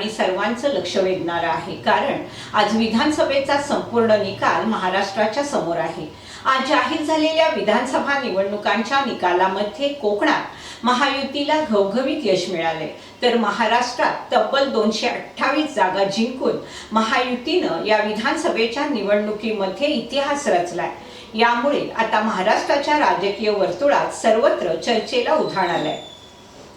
आणि सर्वांचं लक्ष वेधणारं आहे. कारण आज विधानसभेचा संपूर्ण निकाल महाराष्ट्राच्या समोर आहे. आज जाहीर झालेल्या विधानसभा निवडणुकांच्या निकालामध्ये कोकणात महायुतीला घवघवीत यश मिळाले. तर महाराष्ट्रात तब्बल दोनशे अठ्ठावीस जागा जिंकून महायुतीनं या विधानसभेच्या निवडणुकीमध्ये इतिहास रचलाय. यामुळे आता महाराष्ट्राच्या राजकीय वर्तुळात सर्वत्र चर्चेला उधाण आलंय.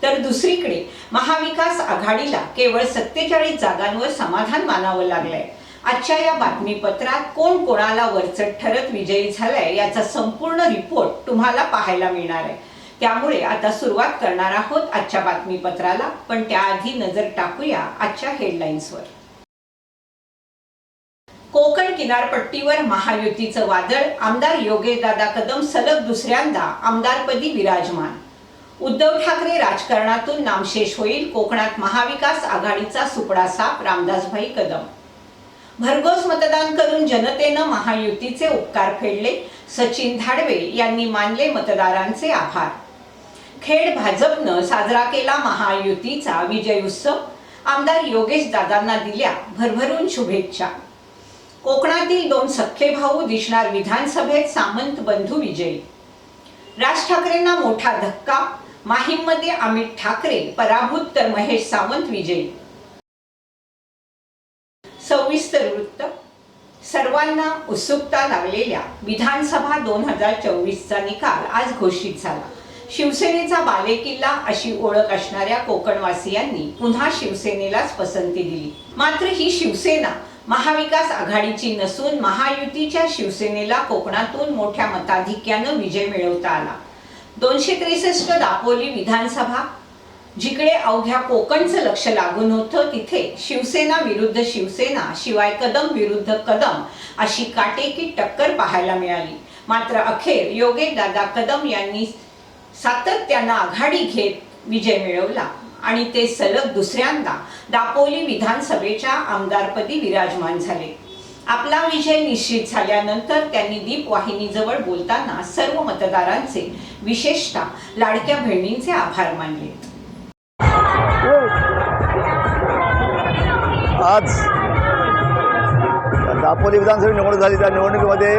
तर दुसरीकडे महाविकास आघाडीला केवळ सत्तेचाळीस जागांवर समाधान मानावं लागलंय. आजच्या या बातमीपत्रात कोण कोणाला वरचढ ठरत विजयी झालाय याचा संपूर्ण रिपोर्ट तुम्हाला पाहायला मिळणार आहे. त्यामुळे आता सुरुवात करणार आहोत आजच्या बातमीपत्राला पण त्याआधी नजर टाकूया आजच्या हेडलाईन्सवर. कोकण किनारपट्टीवर महायुतीचं वादळ आमदार योगेशदादा कदम सलग दुसऱ्यांदा आमदारपदी विराजमान. उद्धव ठाकरे राजकारणातून नामशेष होईल. कोकणात महाविकास आघाडीचा सुपडा साप. रामदासभाई कदम. भरघोस मतदान करून जनतेनं महायुतीचे उपकार फेडले. सचिन धाडवे यांनी मानले मतदारांचे आभार. खेड भाजपनं साजरा केला महायुतीचा विजय उत्सव आमदार योगेश दादांना दिल्या भरभरून शुभेच्छा. कोकणातील दोन सख्खे भाऊ दिसणार विधानसभेत सामंत बंधू विजयी. राज ठाकरेंना मोठा धक्का. माहीममध्ये अमित ठाकरे पराभूत तर महेश सावंत विजयी. सविस्तर वृत्त. सर्वांना उत्सुकता लागलेल्या विधानसभा दोन हजार चोवीसचा निकाल आज घोषित झाला. शिवसेनेचा बालेकिल्ला अशी ओळख असणाऱ्या कोकणवासियांनी पुन्हा शिवसेनेलाच पसंती दिली. मात्र ही शिवसेना महाविकास आघाडीची नसून महायुतीच्या शिवसेनेला कोकणातून मोठ्या मताधिक्यानं विजय मिळवता आला. दोनशे त्रेसष्ट दापोली विधानसभा जिकडे अवघ्या कोकणचं लक्ष लागून होतं तिथे शिवसेना विरुद्ध शिवसेना शिवाय कदम विरुद्ध कदम अशी काटेकी टक्कर पाहायला मिळाली. मात्र अखेर योगे दादा कदम यांनी सातत्यानं आघाडी घेत विजय मिळवला आणि ते सलग दुसऱ्यांदा दापोली विधानसभेच्या आमदारपदी विराजमान झाले. आपला विजय निश्चित झाल्यानंतर त्यांनी दीप वाहिनीजवळ बोलताना सर्व मतदारांचे विशेषतः लाडक्या बहिणींचे आभार मानले. आज दापोली विधानसभा निवडणूक झाली. त्या निवडणुकीमध्ये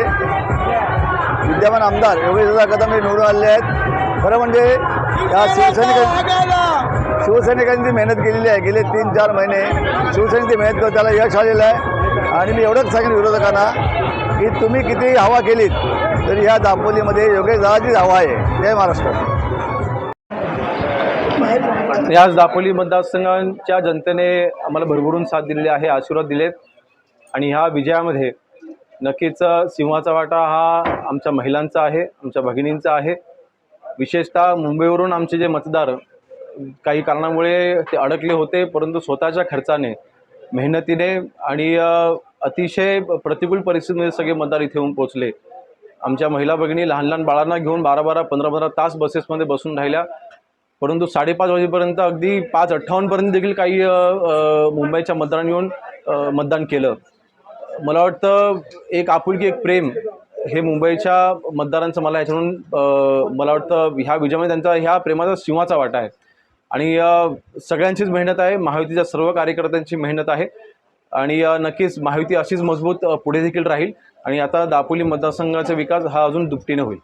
विद्यमान आमदार योगेशदादा कदम हे निवडून आलेले आहेत. खरं म्हणजे या शिवसैनिक शिवसैनिकांनी ती मेहनत केलेली आहे गेले तीन चार महिने शिवसैनिक ती मेहनत करत त्याला यश आलेलं आहे. आणि मी एवढंच सांगेन विरोधकांना की तुम्ही किती हवा केलीत तरी ह्या दापोलीमध्ये योगेशदादाचीच हवा आहे. जय महाराष्ट्र. याच दापोली मतदारसंघांच्या जनतेने आम्हाला भरभरून साथ दिलेली आहे आशीर्वाद दिलेत. आणि ह्या विजयामध्ये नक्कीच सिंहाचा वाटा हा आमच्या महिलांचा आहे आमच्या भगिनींचा आहे. विशेषतः मुंबईवरून आमचे जे मतदार काही कारणामुळे ते अडकले होते परंतु स्वतःच्या खर्चाने मेहनतीने आणि अतिशय प्रतिकूल परिस्थितीमध्ये सगळे मतदार इथे येऊन पोचले आमच्या महिला भगिनी लहान लहान बाळांना घेऊन बारा बारा पंधरा पंधरा तास बसेसमध्ये बसून राहिल्या. परंतु साडेपाच वाजेपर्यंत अगदी पाच अठ्ठावन्नपर्यंत देखील काही मुंबईच्या मतदारांनी येऊन मतदान केलं. मला वाटतं एक आपुलकी एक प्रेम हे मुंबईच्या मतदारांचं मला याच्यातून मला वाटतं ह्या विजयामध्ये त्यांचा ह्या प्रेमाचा सिंहाचा वाटा आहे. आणि सगळ्यांचीच मेहनत आहे. महायुतीच्या सर्व कार्यकर्त्यांची मेहनत आहे. आणि नक्कीच महायुती अशीच मजबूत पुढे देखील राहील. आणि आता दापोली मतदारसंघाचा विकास हा अजून दुपटीने होईल.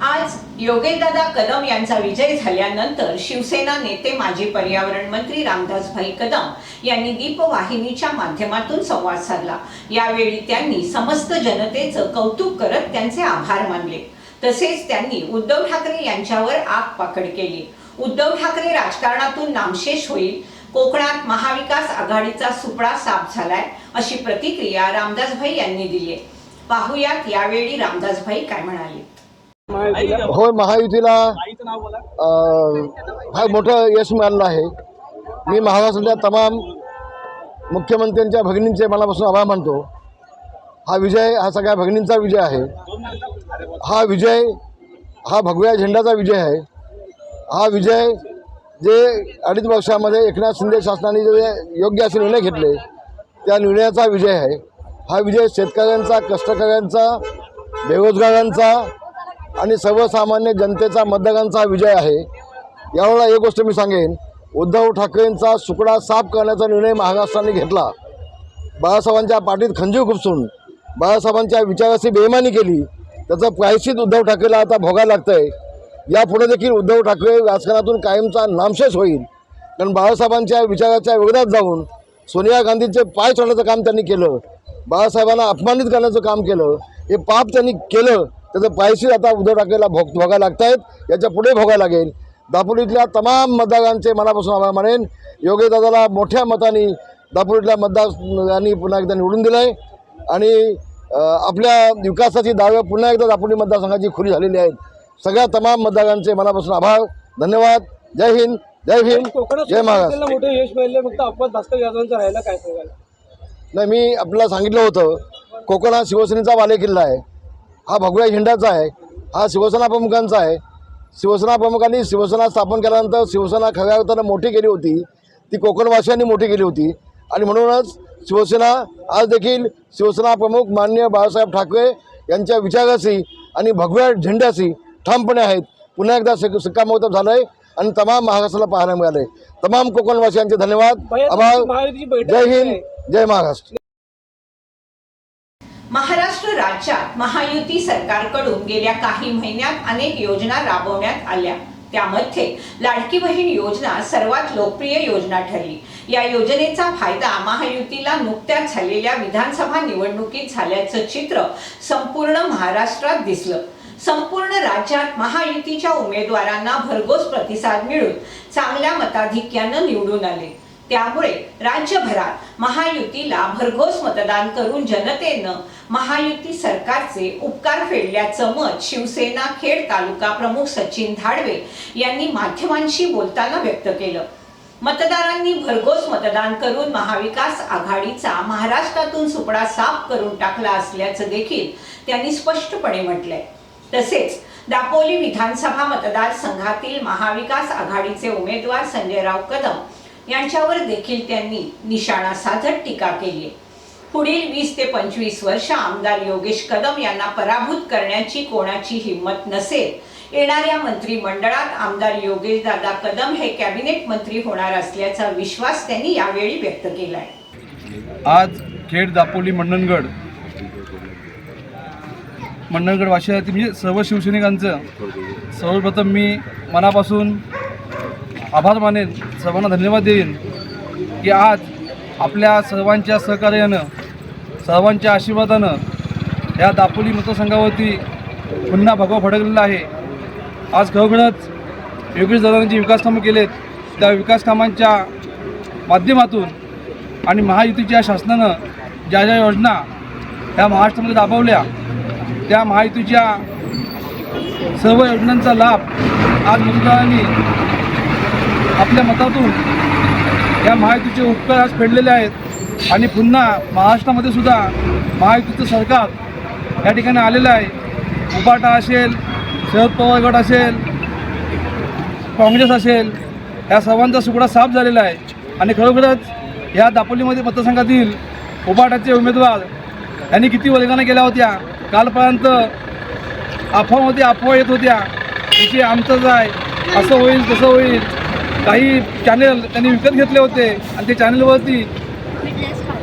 आज योगेदादा कदम यांचा विजय झाल्यानंतर शिवसेना नेते माजी पर्यावरण मंत्री रामदासभाई कदम यांनी दीपवाहिनीच्या माध्यमातून संवाद साधला. यावेळी त्यांनी समस्त जनतेचं कौतुक करत त्यांचे आभार मानले. तसेच त्यांनी उद्धव ठाकरे यांच्यावर आग पाकड केली. उद्धव ठाकरे राजकारणातून नामशेष होईल. कोकणात महाविकास आघाडीचा सुपडा साफ झालाय अशी प्रतिक्रिया रामदासभाई यांनी दिली आहे. पाहुयात यावेळी रामदासभाई काय म्हणाले. होय महायुतीला अं, फार मोठं यश मिळालेलं आहे. मी महाराष्ट्रातल्या तमाम मुख्यमंत्र्यांच्या भगिनींचे मनापासून आभार मानतो. हा विजय हा सगळ्या भगिनींचा विजय आहे. हा विजय हा भगव्या झेंडाचा विजय आहे. हा विजय जे अडीच वर्षामध्ये एकनाथ शिंदे शासनाने जे योग्य असे निर्णय घेतले त्या निर्णयाचा विजय आहे. हा विजय शेतकऱ्यांचा कष्टकऱ्यांचा बेरोजगारांचा आणि सर्वसामान्य जनतेचा मतदारांचा विजय आहे. यावेळेला एक गोष्ट मी सांगेन. उद्धव ठाकरेंचा सुकडा साफ करण्याचा निर्णय महाराष्ट्राने घेतला. बाळासाहेबांच्या पाठीत खंजीव खुपसून बाळासाहेबांच्या विचाराची बेमानी केली. त्याचं प्रायश्चित उद्धव ठाकरेला आता भोगायला लागतं आहे यापुढे देखील उद्धव ठाकरे राजकारणातून कायमचा नामशेष होईल. कारण बाळासाहेबांच्या विचाराच्या विरोधात जाऊन सोनिया गांधींचे पाय चढण्याचं काम त्यांनी केलं. बाळासाहेबांना अपमानित करण्याचं काम केलं. हे पाप त्यांनी केलं. त्याचं प्रायश्चित आता उद्धव ठाकरेला भोग भोगायला लागत आहेत याच्यापुढे भोगायला लागेल. दापोलीतल्या तमाम मतदारांचे मनापासून आभार मानेन. योगी दादाला मोठ्या मताने दापोलीतल्या मतदारांनी पुन्हा एकदा निवडून दिलं आहे आणि आपल्या विकासाची दावे पुन्हा एकदा दापोली मतदारसंघाची खुली झालेली आहेत. सगळ्या तमाम मतदारांचे मनापासून आभार. धन्यवाद. जय हिंद. जय कोकणात जय महाराष्ट्र. शिवसेनेला मोठे यश मिळाले फक्त अपवाद भास्कर जाधवांचा राहिला काय सांगाल? नाही मी आपल्याला सांगितलं होतं कोकण हा शिवसेनेचा बालेकिल्ला आहे. हा भगव्या झेंडाचा आहे. हा शिवसेना प्रमुखांचा आहे. शिवसेना प्रमुखांनी शिवसेना स्थापन केल्यानंतर शिवसेना खऱ्या अर्थानं मोठी केली होती. ती कोकणवासियांनी मोठी केली होती. आणि म्हणूनच शिवसेना आज देखील शिवसेना प्रमुख माननीय बाळासाहेब ठाकरे यांच्या विचाराशी आणि भगव्या झेंड्याशी ठामपणे आहेत. पुन्हा एकदा शिक शिक्कामोर्तब झालं आहे आणि तमाम महाराष्ट्राला पाहायला मिळाले तमाम कोकणवासियांचे धन्यवाद. आभार. जय हिंद. आहे? जय महाराष्ट्र. महाराष्ट्र राज्यात महायुती सरकारकडून गेल्या काही महिन्यात अनेक योजना राबवण्यात आल्या. त्यामध्ये लाडकी बहीण योजना सर्वात लोकप्रिय योजना ठरली. या योजनेचा फायदा महायुतीला नुकत्याच झालेल्या विधानसभा निवडणुकीत झाल्याचं चित्र संपूर्ण महाराष्ट्रात दिसलं. संपूर्ण राज्यात महायुतीच्या उमेदवारांना भरघोस प्रतिसाद मिळून चांगल्या मताधिक्यानं निवडून आले. त्यामुळे राज्यभरात महायुतीला भरघोस मतदान करून जनतेनं महायुती सरकारचे उपकार फेडल्याचं मत शिवसेना खेड तालुका प्रमुख सचिन धाडवे यांनी माध्यमांशी बोलताना व्यक्त केलं. मतदारांनी भरघोस मतदान करून महाविकास आघाडीचा महाराष्ट्रातून सुपडा साफ करून टाकला असल्याचं देखील त्यांनी स्पष्टपणे म्हटलंय. तसेच दापोली विधानसभा मतदारसंघातील महाविकास आघाडीचे उमेदवार संजयराव कदम यांच्यावर देखील त्यांनी निशाणा साधत टीका केली. पुढील वीस ते पंचवीस वर्ष आमदार योगेश कदम यांना पराभूत करण्याची कोणाची हिंमत नसेल. येणाऱ्या मंत्रिमंडळात आमदार योगेश दादा कदम हे कॅबिनेट मंत्री होणार असल्याचा विश्वास त्यांनी यावेळी व्यक्त केला आहे आज खेड दापोली मंडणगड मंडणगड वाशियातील म्हणजे सर्व शिवसैनिकांचं सर्वप्रथम मी मनापासून आभार मानेन सर्वांना धन्यवाद देईन की आज आपल्या सर्वांच्या सहकार्यानं सर्वांच्या आशीर्वादानं या दापोली मतदारसंघावरती पुन्हा भगवा फडकलेला आहे. आज खरोखरच योगेश दादांनी जी विकासकामं केलेत त्या विकासकामांच्या माध्यमातून आणि महायुतीच्या शासनानं ज्या ज्या योजना ह्या महाराष्ट्रामध्ये राबवल्या त्या महायुतीच्या सर्व योजनांचा लाभ आज मतदारांनी आपल्या मतातून या महायुतीचे उपकार आज फेडलेले आहेत. आणि पुन्हा महाराष्ट्रामध्ये सुद्धा महायुतीचं सरकार या ठिकाणी आलेलं आहे. उपाटा असेल शरद पवार गट असेल काँग्रेस असेल या सर्वांचा सुकडा साफ झालेला आहे. आणि खरोखरच या दापोलीमध्ये मतदारसंघातील उपाटाचे उमेदवार यांनी किती वर्गानं केल्या होत्या? कालपर्यंत अफवामध्ये अफवा येत होत्या. इथे आमचंच आहे. असं होईल तसं होईल. काही चॅनल त्यांनी विकत घेतले होते आणि ते चॅनलवरती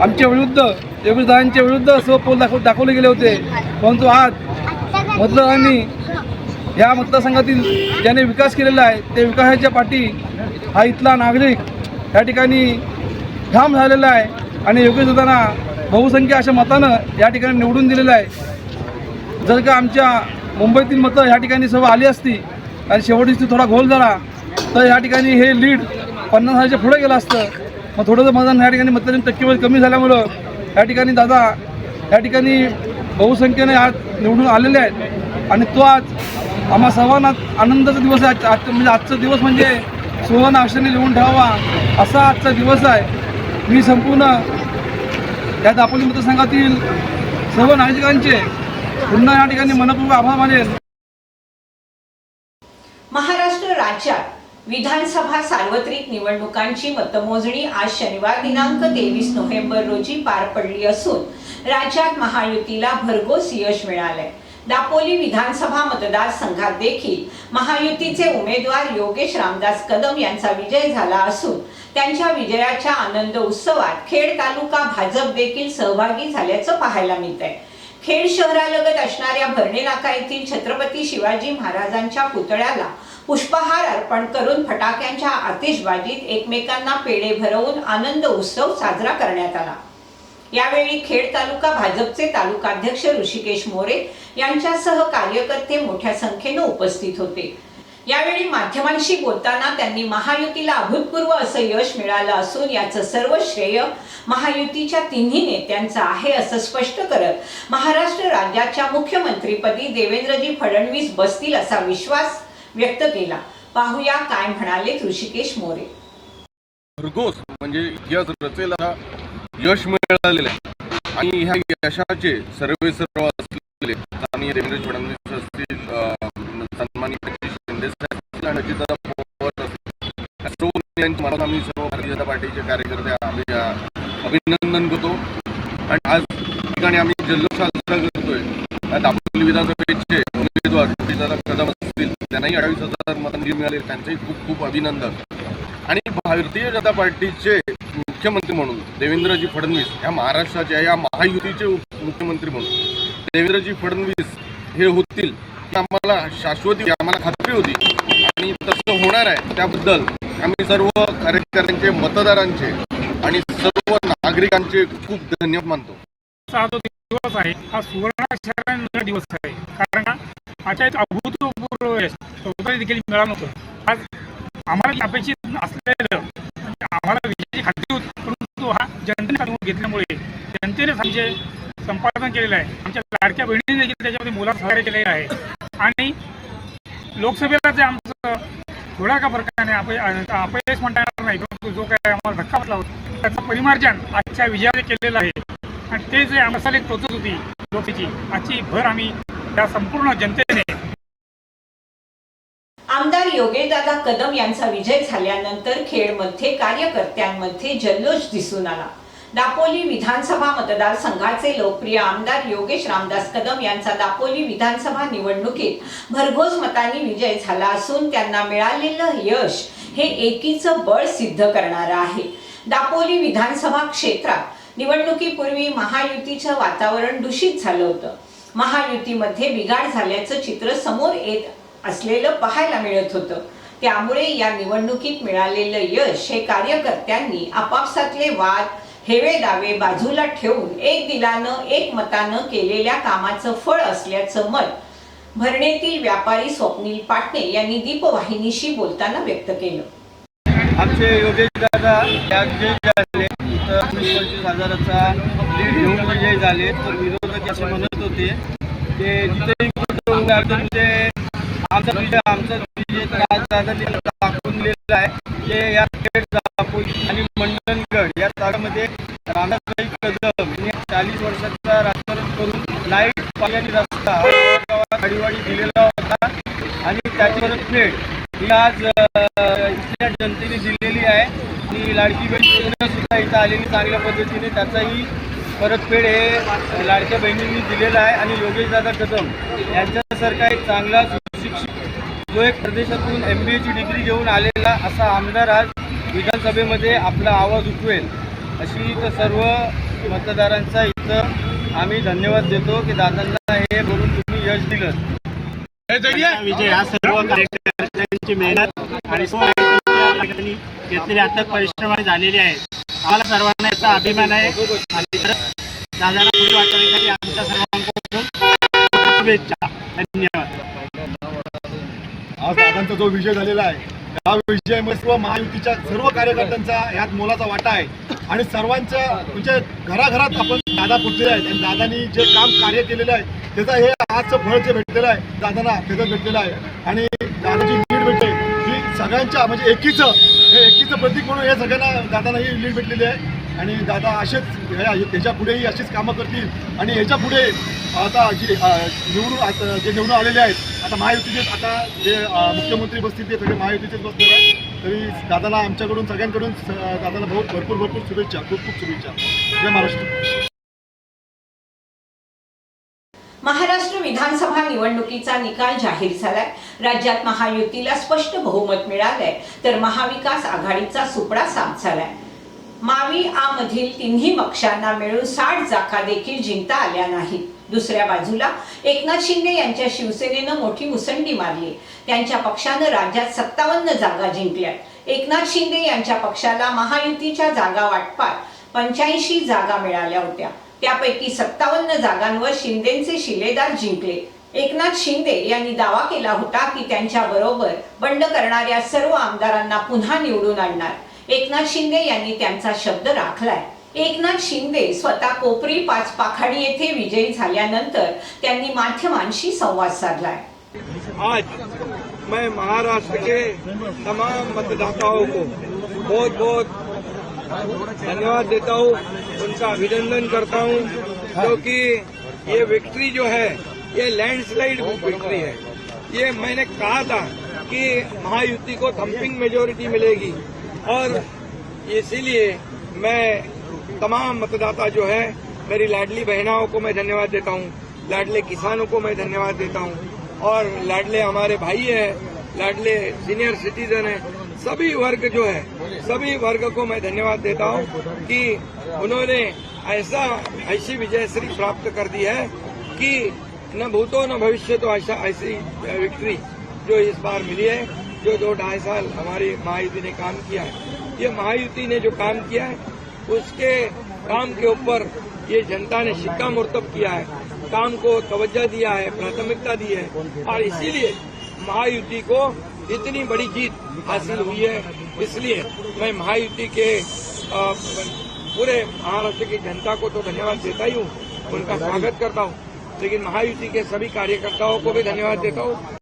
आमच्या विरुद्ध योगेशदारांच्या विरुद्ध सर्व पोल दाखव दाखवले गेले होते. परंतु आज मतदारांनी या मतदारसंघातील ज्याने विकास केलेला आहे ते विकासाच्या पाठी हा इथला नागरिक या ठिकाणी ठाम झालेला आहे आणि योगेशदादांना बहुसंख्य अशा मतानं या ठिकाणी निवडून दिलेलं आहे. जर का आमच्या मुंबईतील मतं ह्या ठिकाणी सर्व आली असती आणि शेवटी थोडा घोल झाला तर या ठिकाणी हे लीड पन्नास हजारच्या पुढे गेलं असतं. मग थोडंसं मतदान या ठिकाणी मतदान टक्केवारी कमी झाल्यामुळं या ठिकाणी दादा या ठिकाणी बहुसंख्येने आज निवडून आलेले आहेत. आणि तो आज आम्हा सर्वांना आनंदाचा दिवस आहे. आज म्हणजे आजचा दिवस म्हणजे सुवर्ण अक्षराने लिहून ठेवावा असा आजचा दिवस आहे. मी संपूर्ण या दापोली मतदारसंघातील सर्व नागरिकांचे पुन्हा या ठिकाणी मनपूर्वक आभार मानेन. महाराष्ट्र राज्यात विधानसभा सार्वत्रिक निवडणुकांची मतमोजणी आज शनिवार दिनांक तेवीस नोव्हेंबर रोजी पार पडली असून राज्यात महायुतीला भरघोस यश मिळालंय. दापोली विधानसभा मतदारसंघात देखील महायुतीचे उमेदवार योगेश रामदास कदम यांचा विजय झाला असून त्यांच्या विजयाच्या आनंद उत्सवात खेड तालुका भाजप देखील सहभागी झाल्याचं पाहायला मिळत आहे खेड शहरालगत असणाऱ्या भरणे नाका येथील छत्रपती शिवाजी महाराजांच्या पुतळ्याला पुष्पहार अर्पण करून फटाक्यांच्या आतिषबाजीत एकमेकांना पेढे भरवून आनंद उत्सव साजरा करण्यात आला. यावेळी खेड तालुका भाजपचे तालुकाध्यक्ष ऋषिकेश मोरे यांच्यासह कार्यकर्ते मोठ्या संख्येनं उपस्थित होते. यावेळी माध्यमांशी बोलताना त्यांनी महायुतीला अभूतपूर्व असं यश मिळालं असून याचं सर्व श्रेय महायुतीच्या तिन्ही नेत्यांचं आहे असं स्पष्ट करत महाराष्ट्र राज्याच्या मुख्यमंत्रीपदी देवेंद्रजी फडणवीस बसतील असा विश्वास व्यक्त केला. पाहूया काय म्हणाले ऋषिकेश मोरे. भरघोस म्हणजे इतिहास रचेला यश मिळालेलं आहे. आणि ह्या यशाचे सर्वे सर्व असलेले माननीय देवेंद्र फडणवीस असतील सन्मानित शिंदे साहेब असतील आणि अजितदादा पवार असतील सर्व नेत्यांच्या मनात आम्ही सर्व भारतीय जनता पार्टीचे कार्यकर्ते आम्ही अभिनंदन करतो. आणि आज ठिकाणी आम्ही जल्लोष साजरा करतोय. दापोली विधानसभेचे उमेदवार कदम असतील त्यांनाही अठ्ठावीस हजार मतांनी मिळाले त्यांचंही खूप खूप अभिनंदन. आणि भारतीय जनता पार्टीचे मुख्यमंत्री म्हणून देवेंद्रजी फडणवीस या महाराष्ट्राच्या या महायुतीचे मुख्यमंत्री म्हणून. देवेंद्रजी फडणवीस हे होतील आम्हाला शाश्वती आम्हाला खात्री होती. आणि तसं होणार आहे त्याबद्दल आम्ही सर्व कार्यकर्त्यांचे मतदारांचे आणि सर्व नागरिकांचे खूप धन्यवाद मानतो. हा दिवस आहे. हा सुवर्ण दिवस आहे. कारण का आजच्या एक अभूतपूर्व यश चौधरी देखील मिळालं होतं आज आम्हाला अपेक्षित असलेलं आम्हाला विजयाची खात्री होती परंतु हा जनतेने समोर घेतल्यामुळे जनतेने आमचे संपादन केलेलं आहे आमच्या लाडक्या बहिणीने देखील त्याच्यामध्ये मोलाचं सहकार्य केलेलं आहे. आणि लोकसभेला जे आमचं थोड्या का फरकाने अपयश म्हणता येणार नाही परंतु जो काय आम्हाला धक्का बसला होता त्याचं परिमार्जन आजच्या विजयाने केलेलं आहे. आणि ते जे आम्हाला एक टोचत होती लोकची आजची भर आम्ही त्या संपूर्ण जनतेने. आमदार योगेशदादा कदम यांचा विजय झाल्यानंतर खेडमध्ये कार्यकर्त्यांमध्ये जल्लोष दिसून आला. दापोली विधानसभा मतदारसंघाचे लोकप्रिय आमदार योगेश रामदास कदम यांचा दापोली विधानसभा निवडणुकीत भरघोस मतांनी विजय झाला असून त्यांना मिळालेलं यश हे एकीचं बळ सिद्ध करणारं आहे. दापोली विधानसभा क्षेत्रात निवडणुकीपूर्वी महायुतीचं वातावरण दूषित झालं होतं. महायुतीमध्ये बिघाड झाल्याचं चित्र समोर येत असलेलं पाहायला मिळत होतं. त्यामुळे या निवडणुकीत मिळालेलं यश हे कार्यकर्त्यांनी आपापसातले वाद हेवे दावे बाजूला ठेवून एक दिलानं एक मतानं केलेल्या कामाचं फळ असल्याचं मत भरणेतील व्यापारी स्वप्नील पाटणे यांनी दीपवाहिनीशी बोलताना व्यक्त केलं. आमचे योगेश दादा झाले तर पंचवीस हजाराचा लीड घेऊन विजय झाले. तर विरोधक असे म्हणत होते की जिथेही कुठं उभे आहे ते आमचा विजय आमचा विजय दाखवून दिलेला आहे की या खेड दापोली आणि मंडणगड या जागामध्ये राधाबाई कदम यांनी चाळीस वर्षाचा राजकारण करून लाइट पाणी आणि रस्ता गाडीवाडी दिलेला होता. आणि त्याची परतफेड ही आज इथल्या जनतेने दिलेली आहे. आणि लाडकी बहीण योजना सुद्धा इथं आलेली चांगल्या पद्धतीने त्याचाही परतफेड हे लाडक्या बहिणींनी दिलेलं आहे आणि योगेशदादा कदम यांच्यासारखा एक चांगला सुशिक्षित जो एक प्रदेशातून एम बी एची डिग्री घेऊन आलेला असा आमदार आज विधानसभेमध्ये आपला आवाज उठवेल. अशी इथं सर्व मतदारांचा इथं आम्ही धन्यवाद देतो की दादांना हे बोलून तुम्ही यश दिलं. विजय हा सर्व कार्यकर्त्यांची मेहनत आणि घेतलेले अथक परिश्रम झालेले आहेत. आम्हाला सर्वांना याचा अभिमान आहे. आणि दादाला पुढे वाटवण्यासाठी आमच्या सर्वांकडून शुभेच्छा. धन्यवाद. आज दादांचा जो विजय झालेला आहे त्या विजयामध्ये सर्व महायुतीच्या सर्व कार्यकर्त्यांचा यात मोलाचा वाटा आहे. आणि सर्वांच्या म्हणजे घराघरात आपण दादा पोचलेले आहेत. आणि दादानी जे काम कार्य केलेलं आहे त्याचं हे आजचं फळ जे भेटलेलं आहे दादांना त्याचं भेटलेलं आहे. आणि दादाची लीड भेटते. सगळ्यांच्या म्हणजे एकीचं हे एकीचं प्रतीक म्हणून हे सगळ्यांना दादांनाही लीड भेटलेली आहे. आणि दादा असेच ह्या- त्याच्या पुढेही अशीच कामं करतील. आणि ह्याच्या पुढे आता जे निवडून आता जे निवडून आलेले आहेत आता महायुतीचेच आता जे मुख्यमंत्री बसतील ते सगळे महायुतीचेच बसणार आहेत. तरी दादाला आमच्याकडून सगळ्यांकडून दादाला बहुत भरपूर भरपूर शुभेच्छा खूप खूप शुभेच्छा. जय महाराष्ट्र. विधानसभा निवडणुकीचा निकाल जाहीर झालाय. राज्यात महायुतीला स्पष्ट बहुमत मिळालंय तर महाविकास आघाडीचा सुपडा साफ झालाय. मावी आ मधील तिन्ही पक्षांना मिळून साठ जागा देखील जिंकता आल्या नाहीत. दुसऱ्या बाजूला एकनाथ शिंदे यांच्या शिवसेनेनं मोठी मुसंडी मारली. त्यांच्या पक्षानं राज्यात सत्तावन्न जागा जिंकल्या. एकनाथ शिंदे यांच्या पक्षाला महायुतीच्या जागा वाटपात पंच्याऐंशी जागा मिळाल्या होत्या. त्यापैकी सत्तावन्न जागांवर शिंदेचे शिलेदार जिंकले. एकनाथ शिंदे यांनी दावा केला होता की त्यांच्या बरोबर बंड करणाऱ्या सर्व आमदारांना पुन्हा निवडून आणणार. एकनाथ शिंदे यांनी त्यांचा शब्द राखलाय. एकनाथ शिंदे स्वतः कोपरी पाच पाखाडी येथे विजयी झाल्यानंतर त्यांनी माध्यमांशी संवाद साधलाय. आज मैं महाराष्ट्र के तमाम मतदाताओं को बहुत बहुत धन्यवाद देता हूँ, उनका अभिनंदन करता हूँ, क्योंकि ये विक्ट्री जो है, ये लैंडस्लाइड विक्ट्री है। ये मैंने कहा था कि महायुति को थम्पिंग मेजोरिटी मिलेगी। और इसीलिए मैं तमाम मतदाता जो है, मेरी लाडली बहनाओं को मैं धन्यवाद देता हूँ, लाडले किसानों को मैं धन्यवाद देता हूँ। और लाडले हमारे भाई है, लाडले सीनियर सिटीजन है सभी वर्ग जो है, सभी वर्ग को मैं धन्यवाद देता हूँ कि उन्होंने ऐसा, ऐसी विजयश्री प्राप्त कर दी है कि न भूतो न भविष्य तो ऐसा, ऐसी विक्ट्री जो इस बार मिली है, जो दो ढाई साल हमारी महायुति ने काम किया है। ये महायुति ने जो काम किया है, उसके काम के ऊपर ये जनता ने शिक्का मुर्तब किया है, काम को तवज्जा दिया है, प्राथमिकता दी है और इसीलिए महायुति को इतनी बड़ी जीत हासिल हुई है। इसलिए मैं महायुति के पूरे महाराष्ट्र की जनता को तो धन्यवाद देता ही हूँ। उनका स्वागत करता हूँ। लेकिन महायुति के सभी कार्यकर्ताओं को भी धन्यवाद देता हूँ।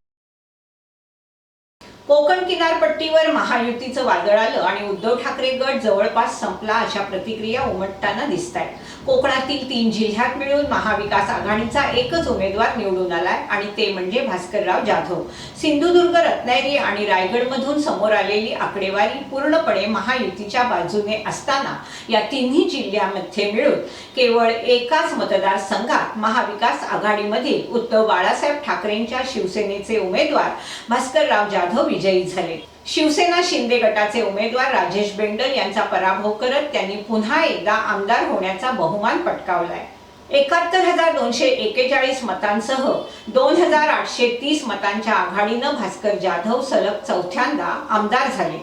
कोकण किनारपट्टीवर महायुतीचं वादळ आलं आणि उद्धव ठाकरे गट जवळपास संपला अशा प्रतिक्रिया उमटताना दिसत आहेत कोकणातील तीन जिल्ह्यात मिळून महाविकास आघाडीचा एकच उमेदवार निवडून आलाय आणि ते म्हणजे भास्करराव जाधव. सिंधुदुर्ग रत्नागिरी आणि रायगडमधून समोर आलेली आकडेवारी पूर्णपणे महायुतीच्या बाजूने असताना या तिन्ही जिल्ह्यामध्ये मिळून केवळ एकाच मतदारसंघात महाविकास आघाडीमध्ये उद्धव बाळासाहेब ठाकरेंच्या शिवसेनेचे उमेदवार भास्करराव जाधव विजयी झाले. शिवसेना शिंदे गटाचे उमेदवार राजेश बेंडल यांचा पराभव करत त्यांनी पुन्हा एकदा आमदार होण्याचा बहुमान पटकावलाय. एकाहत्तर हजार दोनशे एकेचाळीस मतांसह दोन हजार आठशे तीस मतांच्या आघाडीनं भास्कर जाधव सलग चौथ्यांदा आमदार झाले.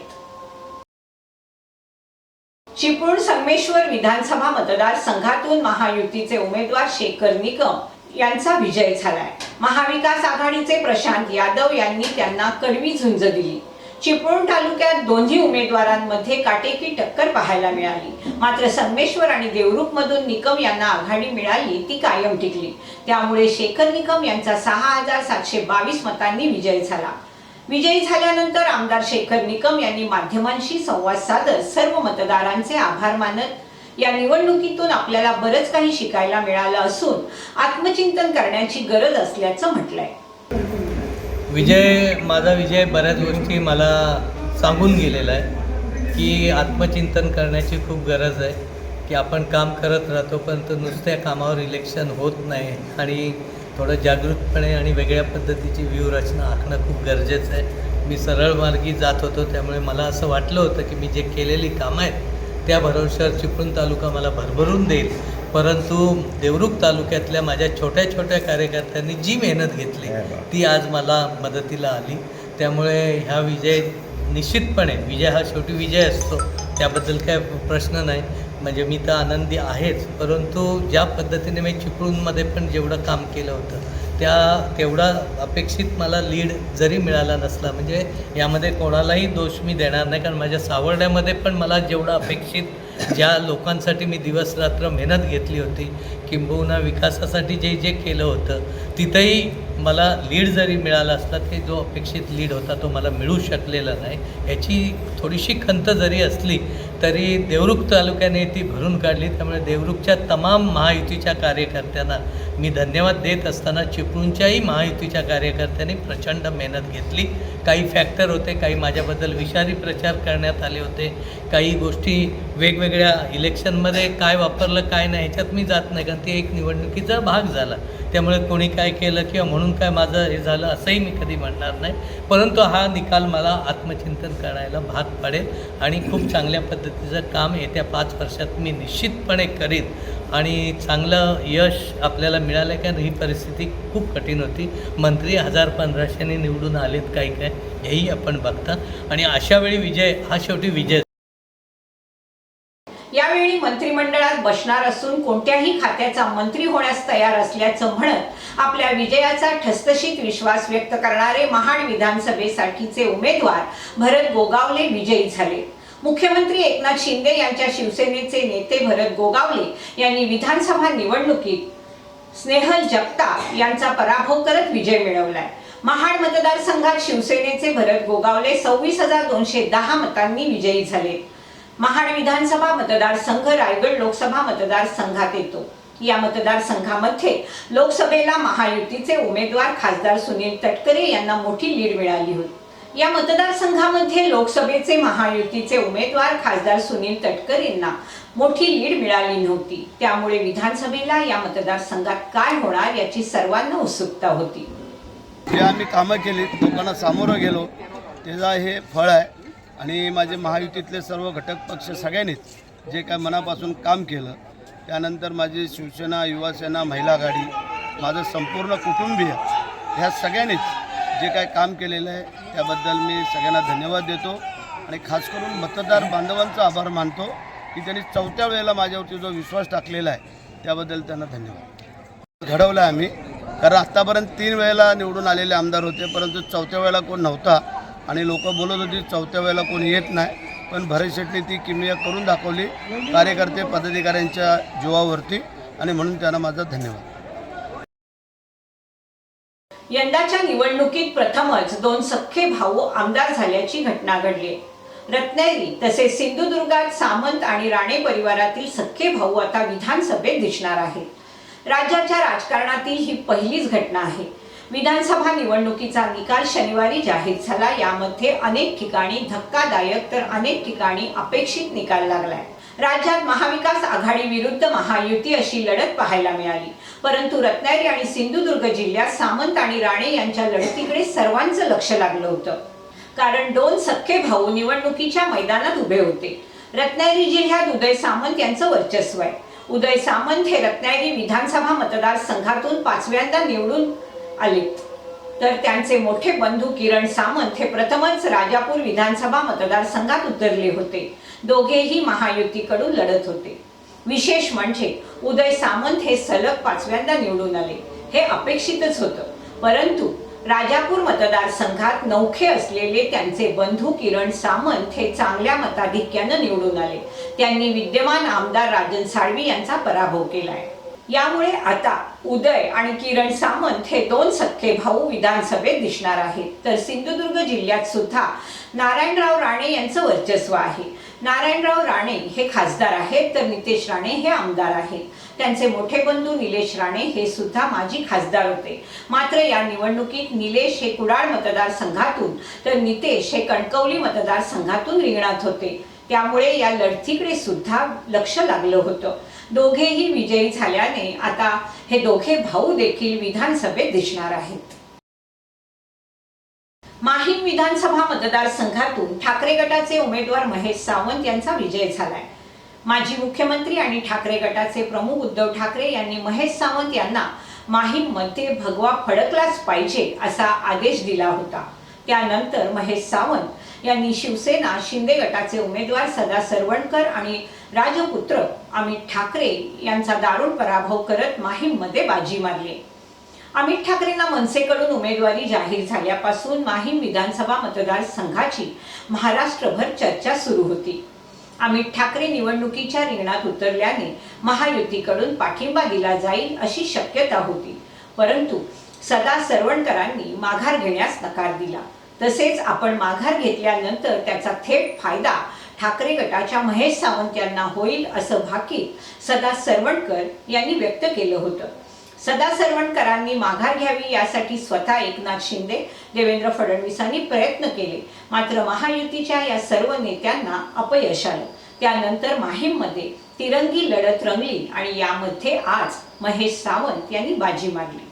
चिपळूण संगमेश्वर विधानसभा मतदारसंघातून महायुतीचे उमेदवार शेखर निकम यांचा विजय झालाय. महाविकास आघाडीचे प्रशांत यादव यांनी त्यांना कडवी झुंज दिली. चिपळूण तालुक्यात दोन्ही उमेदवारांमध्ये काटेकी टक्कर पाहायला मिळाली. मात्र संगमेश्वर आणि देवरूख मधून निकम यांना आघाडी मिळाली ती कायम टिकली. त्यामुळे शेखर निकम यांचा सहा हजार सातशे बावीस मतांनी विजय झाला. विजयी झाल्यानंतर आमदार शेखर निकम यांनी माध्यमांशी संवाद साधत सर्व मतदारांचे आभार मानत या निवडणुकीतून आपल्याला बरंच काही शिकायला मिळालं असून आत्मचिंतन करण्याची गरज असल्याचं म्हटलंय. विजय माझा विजय बऱ्याच गोष्टी मला सांगून गेलेला आहे की आत्मचिंतन करण्याची खूप गरज आहे की आपण काम करत राहतो पण तर नुसत्या कामावर इलेक्शन होत नाही आणि थोडं जागृतपणे आणि वेगळ्या पद्धतीची व्यूहरचना आखणं खूप गरजेचं आहे. मी सरळ मार्गी जात होतो त्यामुळे मला असं वाटलं होतं की मी जे केलेली कामं आहेत त्या भरवशावर चिपळूण तालुका मला भरभरून देईल. परंतु देवरुख तालुक्यातल्या माझ्या छोट्या छोट्या कार्यकर्त्यांनी जी मेहनत घेतली ती आज मला मदतीला आली. त्यामुळे ह्या विजय निश्चितपणे विजय हा शेवटी विजय असतो. त्याबद्दल काय प्रश्न नाही. म्हणजे मी तर आनंदी आहेच. परंतु ज्या पद्धतीने मी चिपळूणमध्ये पण जेवढं काम केलं होतं त्या तेवढा अपेक्षित मला लीड जरी मिळाला नसला म्हणजे यामध्ये कोणालाही दोष मी देणार नाही कारण माझ्या सावर्ड्यामध्ये पण मला जेवढं अपेक्षित ज्या लोकांसाठी मी दिवस रात्र मेहनत घेतली होती किंबहुना विकासासाठी जे जे केलं होतं तिथंही मला लीड जरी मिळाला असला ते जो अपेक्षित लीड होता तो मला मिळू शकलेला नाही. याची थोडीशी खंत जरी असली तरी देवरुख तालुक्याने ती भरून काढली. त्यामुळे देवरुखच्या तमाम महायुतीच्या कार्यकर्त्यांना मी धन्यवाद देत असताना चिपळूणच्याही महायुतीच्या कार्यकर्त्यांनी प्रचंड मेहनत घेतली. काही फॅक्टर होते काही माझ्याबद्दल विषारी प्रचार करण्यात आले होते. काही गोष्टी वेगवेगळ्या इलेक्शनमध्ये काय वापरलं काय नाही ह्याच्यात मी जात नाही. कारण ते एक निवडणुकीचा भाग झाला. त्यामुळे कोणी काय केलं किंवा म्हणून काय माझं हे झालं असंही मी कधी म्हणणार नाही. परंतु हा निकाल मला आत्मचिंतन करायला भाग पाडेल आणि खूप चांगल्या पद्धतीचं काम येत्या पाच वर्षात मी निश्चितपणे करीन. आणि चांगलं यश आपल्याला मिळालं कारण ही परिस्थिती खूप कठीण होती. मंत्री हजार पंधराशेने निवडून आलेत काही काय हेही आपण बघता. आणि अशा वेळी विजय हा शेवटी विजय. यावेळी मंत्रिमंडळात बसणार असून कोणत्याही खात्याचा मंत्री होण्यास तयार असल्याचं म्हणत आपल्या विजयाचा ठसठशीत विश्वास व्यक्त करणारे महाड विधानसभेसाठीचे उमेदवार भरत गोगावले विजयी झाले. मुख्यमंत्री एकनाथ शिंदे यांच्या शिवसेनेचे नेते भरत गोगावले यांनी विधानसभा निवडणुकीत स्नेहल जगताप यांचा पराभव करत विजय मिळवलाय. महाड मतदारसंघात शिवसेनेचे भरत गोगावले सव्वीस हजार दोनशे दहा मतांनी विजयी झाले. महाड विधानसभा मतदारसंघ रायगड लोकसभा मतदारसंघात येतो. या मतदारसंघामध्ये लोकसभेला महायुतीचे उमेदवार खासदार सुनील तटकरे यांना मोठी लीड मिळाली होती. या मतदारसंघामध्ये लोकसभेचे महायुतीचे उमेदवार खासदार सुनील तटकरेंना मोठी लीड मिळाली नव्हती. त्यामुळे विधानसभेला या मतदारसंघात काय होणार याची सर्वांना उत्सुकता होती. जे आम्ही कामं केली लोकांना सामोरं गेलो त्याचा हे फळ आहे. आणि माझे महायुतीतले सर्व घटक पक्ष सगळ्यांनीच जे काय मनापासून काम केलं त्यानंतर माझी शिवसेना युवासेना महिला आघाडी माझं संपूर्ण कुटुंबीय ह्या सगळ्यांनीच जे काय काम केलेलं आहे त्याबद्दल मी सगळ्यांना धन्यवाद देतो. आणि खास करून मतदार बांधवांचा आभार मानतो की त्यांनी चौथ्या वेळेला माझ्यावरती जो विश्वास टाकलेला आहे त्याबद्दल त्यांना धन्यवाद. घडवलं आहे आम्ही. कारण आत्तापर्यंत तीन वेळेला निवडून आलेले आमदार होते परंतु चौथ्या वेळेला कोण नव्हता. आणि लोक बोलत होती चौथ्या वेळेला कोणी येत नाही. पण भरत शेट्टी ती किमया करून दाखवली कार्यकर्ते पदाधिकाऱ्यांच्या जीवावरती आणि म्हणून त्यांना माझा धन्यवाद. यंदाच्या निवडणुकीत प्रथमच दोन सख्खे भाऊ आमदार झाल्याची घटना घडली. रत्नागिरी तसेच सिंधुदुर्गात सामंत आणि राणे परिवारातील सख्खे भाऊ आता विधानसभेत दिसणार आहेत. राज्याच्या राजकारणातील ही पहिलीच घटना आहे. विधानसभा निवडणुकीचा निकाल शनिवारी जाहीर झाला. यामध्ये अनेक ठिकाणी धक्कादायक तर अनेक ठिकाणी अपेक्षित निकाल लागलाय. राज्यात महाविकास आघाडी विरुद्ध महायुती अशी लढत पाहायला मिळाली. परंतु रत्नागिरी आणि सिंधुदुर्ग जिल्ह्यात सामंत आणि राणे यांच्या लढतीकडे सर्वांचं लक्ष लागलं होतं. कारण दोन सख्खे भाऊ निवडणुकीच्या मैदानात उभे होते. रत्नागिरी जिल्ह्यात उदय सामंत यांचं वर्चस्व आहे. उदय सामंत हे रत्नागिरी विधानसभा मतदारसंघातून पाचव्यांदा निवडून आलेत तर त्यांचे मोठे बंधू किरण सामंत हे प्रथमच राजापूर विधानसभा मतदारसंघात उतरले होते. दोघेही महायुतीकडून लढत होते. विशेष म्हणजे उदय सामंत हे सलग पाचव्यांदा निवडून आले. हे अपेक्षितच होतं. परंतु राजापूर मतदारसंघात नौखे असलेले त्यांचे बंधू किरण सामंत हे चांगल्या मताधिक्यानं निवडून आले. त्यांनी विद्यमान आमदार राजन साळवी यांचा पराभव केला आहे यामुळे आता उदय आणि किरण सामंत हे दोन सख्खे भाऊ विधानसभेत दिसणार आहेत. तर सिंधुदुर्ग जिल्ह्यात सुद्धा नारायणराव राणे यांचं वर्चस्व आहे. नारायणराव राणे हे खासदार आहेत तर नितेश राणे हे आमदार आहेत. त्यांचे मोठे बंधू निलेश राणे हे सुद्धा माजी खासदार होते. मात्र या निवडणुकीत निलेश हे कुडाळ मतदारसंघातून तर नितेश हे कणकवली मतदारसंघातून रिंगणात होते. त्यामुळे या लढतीकडे सुद्धा लक्ष लागलं होतं. दोघेही विजयी झाल्याने आता हे दोघे भाऊ देखील विधानसभेत दिसणार आहेत. माहीम विधानसभा मतदारसंघातून ठाकरे गटाचे उमेदवार महेश सावंत यांचा विजय झालाय. माजी मुख्यमंत्री आणि ठाकरे गटाचे प्रमुख उद्धव ठाकरे यांनी महेश सावंत यांना माहीममध्ये भगवा फडकलाच पाहिजे असा आदेश दिला होता. त्यानंतर महेश सावंत यांनी शिवसेना शिंदे गटाचे उमेदवार सदा सरवणकर आणि राजपुत्र अमित ठाकरे यांचा दारुण पराभव करत माहीममध्ये बाजी मारली. अमित ठाकरेंना मनसेकडून उमेदवारी जाहीर झाल्यापासून माहीम विधानसभा मतदारसंघाची महाराष्ट्रभर चर्चा सुरू होती. अमित ठाकरे निवडणुकीच्या रिंगणात उतरल्याने महायुतीकडून पाठिंबा दिला जाईल अशी शक्यता होती. परंतु सदा सरवणकरांनी माघार घेण्यास नकार दिला. तसेच आपण माघार घेतल्यानंतर त्याचा थेट फायदा ठाकरे गटाच्या महेश सावंत यांना होईल असं भाकीत सदा सरवणकर यांनी व्यक्त केलं होतं. सदा सरवणकरांनी माघार घ्यावी यासाठी स्वतः एकनाथ शिंदे देवेंद्र फडणवीसांनी प्रयत्न केले. मात्र महायुतीच्या या सर्व नेत्यांना अपयश आलं. त्यानंतर माहीममध्ये तिरंगी लढत रंगली आणि यामध्ये आज महेश सावंत यांनी बाजी मारली.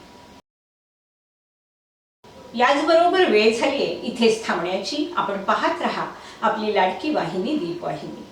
याचबरोबर वेळ झाली आहे. इथेच थांबण्याची. आपण पाहत राहा आपली लाडकी वाहिनी दीप वाहिनी